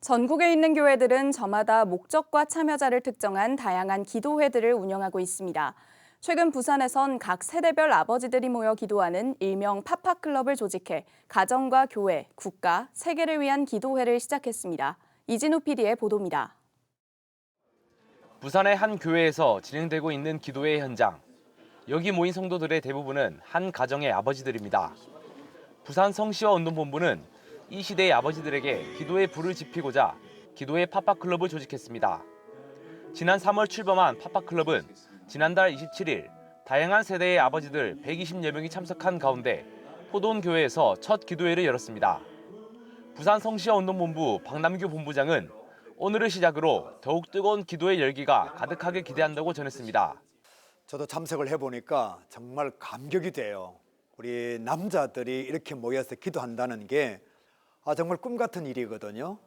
전국에 있는 교회들은 저마다 목적과 참여자를 특정한 다양한 기도회들을 운영하고 있습니다. 최근 부산에선 각 세대별 아버지들이 모여 기도하는 일명 파파클럽을 조직해 가정과 교회, 국가, 세계를 위한 기도회를 시작했습니다. 이진우 PD의 보도입니다. 부산의 한 교회에서 진행되고 있는 기도회 현장. 여기 모인 성도들의 대부분은 한 가정의 아버지들입니다. 부산 성시와 운동본부는 이 시대의 아버지들에게 기도의 불을 지피고자 기도의 파파클럽을 조직했습니다. 지난 3월 출범한 파파클럽은 지난달 27일 다양한 세대의 아버지들 120여 명이 참석한 가운데 포도원 교회에서 첫 기도회를 열었습니다. 부산 성시와 운동본부 박남규 본부장은 오늘을 시작으로 더욱 뜨거운 기도의 열기가 가득하게 기대한다고 전했습니다. 저도 참석을 해보니까 정말 감격이 돼요. 우리 남자들이 이렇게 모여서 기도한다는 게 아, 정말 꿈 같은 일이거든요.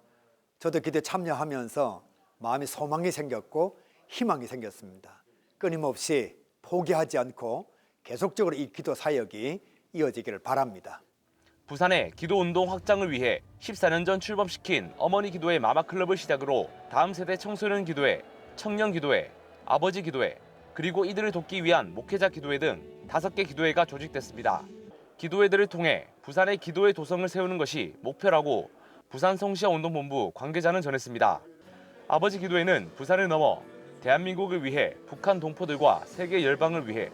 저도 기도에 참여하면서 마음이 소망이 생겼고 희망이 생겼습니다. 끊임없이 포기하지 않고 계속적으로 이 기도 사역이 이어지기를 바랍니다. 부산의 기도 운동 확장을 위해 14년 전 출범시킨 어머니 기도회 마마 클럽을 시작으로 다음 세대 청소년 기도회, 청년 기도회, 아버지 기도회, 그리고 이들을 돕기 위한 목회자 기도회 등 다섯 개 기도회가 조직됐습니다. 기도회들을 통해 부산의 기도의 도성을 세우는 것이 목표라고 부산 성시와 운동본부 관계자는 전했습니다. 아버지 기도회는 부산을 넘어 대한민국을 위해 북한 동포들과 세계 열방을 위해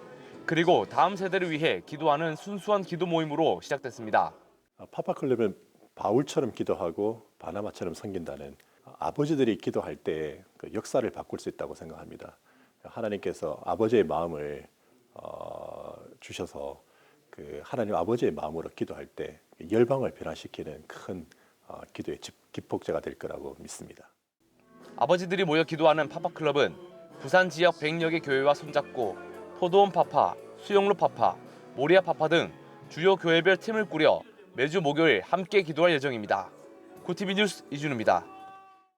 그리고 다음 세대를 위해 기도하는 순수한 기도 모임으로 시작됐습니다. 아, 파파클럽은 바울처럼 기도하고 바나마처럼 섬긴다는 아버지들이 기도할 때 그 역사를 바꿀 수 있다고 생각합니다. 하나님께서 아버지의 마음을 어, 주셔서 그 하나님 아버지의 마음으로 기도할 때 열방을 변화시키는 큰 어, 기도의 집- 기폭제가 될 거라고 믿습니다. 아버지들이 모여 기도하는 파파 클럽은 부산 지역 100여 개 교회와 손잡고 포도원 파파, 수영로 파파, 모리아 파파 등 주요 교회별 팀을 꾸려 매주 목요일 함께 기도할 예정입니다. 구티비 뉴스 이준우입니다.